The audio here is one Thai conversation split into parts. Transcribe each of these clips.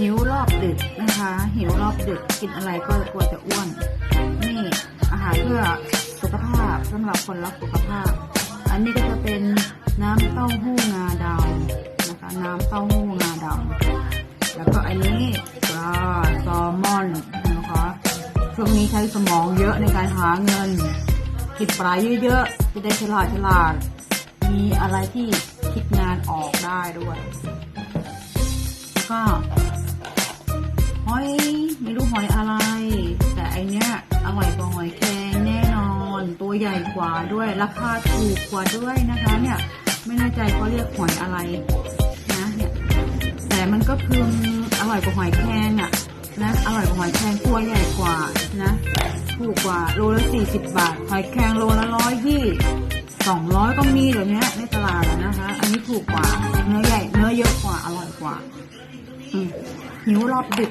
หิวรอบดึกนะคะ หิวรอบดึกกินอะไรก็กลัวจะอ้วน นี่อาหารเพื่อสุขภาพสำหรับคนรักสุขภาพ อันนี้ก็จะเป็นน้ำเต้าหู้งาดำนะคะ น้ำเต้าหู้งาดำแล้วก็อันนี้ปลาแซลมอนนะคะช่วงนี้ใช้สมองเยอะในการหาเงินกินปลาเยอะๆจะได้ฉลาดฉลาดมีอะไรที่คิดงานออกได้ด้วยแล้วก็ อยไม่รู้หอยอะไร แต่อันเนี้ยอร่อยกว่าหอยแครงแน่นอน ตัวใหญ่กว่าด้วยราคาถูกกว่าด้วยนะคะ เนี่ยไม่แน่ใจเขาเรียกหอยอะไรนะเนี่ยแต่มันก็คืออร่อยกว่าหอยแครงอะนะอร่อยกว่าหอยแครงตัวใหญ่กว่านะถูกกว่าโลละสี่สิบบาท หอยแครงโลละร้อยยี่สองร้อยก็มีเดี๋ยวนี้ในตลาดนะคะ อันนี้ถูกกว่าเนื้อใหญ่เนื้อเยอะกว่าอร่อยกว่าหิวรอบดึก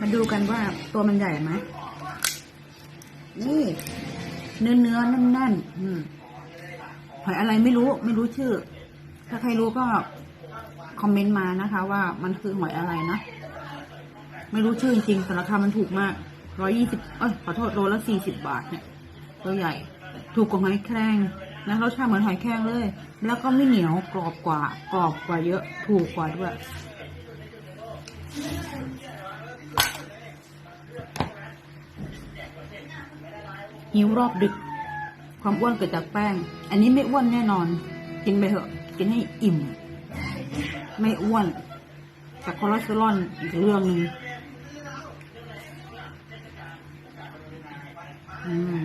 มาดูกันว่าตัวมันใหญ่ไหมนี่ เนื้อเนื้อแน่นๆอืมหอยอะไรไม่รู้ ไม่รู้ชื่อ ถ้าใครรู้ก็คอมเมนต์มานะคะ ว่ามันคือหอยอะไรนะไม่รู้ชื่อจริงๆแต่ราคามันถูกมากร้อยี่สิบเอ้ยขอโทษโลละสี่สิบบาทเนี่ยตัวใหญ่ ถูกกว่าหอยแครงนะรสชาติเหมือนหอยแครงเลย แล้วก็ไม่เหนียวกรอบกว่ากรอบกว่าเยอะ ถูกกว่าด้วย หิวรอบดึก ความอ้วนเกิดจากแป้ง อันนี้ไม่อ้วนแน่นอน กินไปเถอะ กินให้อิ่ม ไม่อ้วน แต่คอเลสเตอรอลอีกเรื่องหนึ่งอืม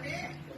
பண்ணி